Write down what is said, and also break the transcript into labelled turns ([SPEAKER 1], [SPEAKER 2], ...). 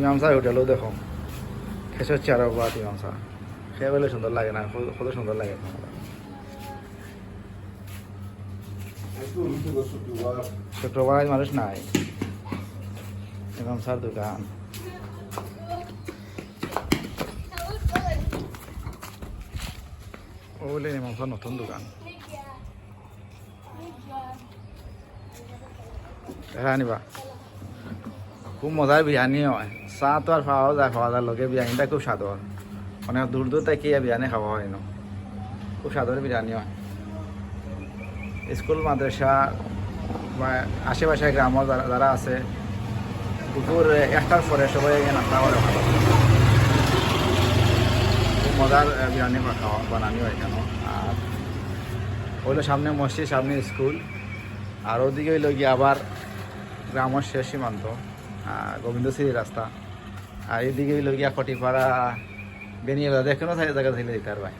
[SPEAKER 1] ইমাম সাহেব হোটেলও দেখো। খেসের চেয়ার বাদ ইমাম সাহেব খেয়ে বলে সুন্দর লাগে না, কত সুন্দর লাগে শুক্রবার মানুষ নাই। ইমাম দোকান। ও বলে ইমাম সাহেব নতুন দোকান। দেখা আনিবা। খুব মজার বিরিয়ানি হয়। চা তো আর খাওয়া যায় খাওয়া যায় লগে বিরিয়ানিটা খুব স্বাদর অনেক দূর দূর থেকে বিরিয়ানি খাওয়া হয় না? খুব স্বাদর বিরিয়ানি হয়। স্কুল মাদ্রাসা বা আশেপাশে গ্রামও যারা আছে দুপুর একটার পরে সবাই নাস্তা করে খুব মজার বিরিয়ানি খাওয়া বানানি হয় এখানে আর হইল সামনে মসজিদ সামনে স্কুল। আর ওদিকে হইল গিয়ে আবার গ্রামের শেষ সীমান্ত। আহ, সিঁড়ি রাস্তা। আর এদিকে লোকিয়া খটিপাড়া বেনিয়ে দেখেনও থাকে জায়গা ছিল দিতে ভাই।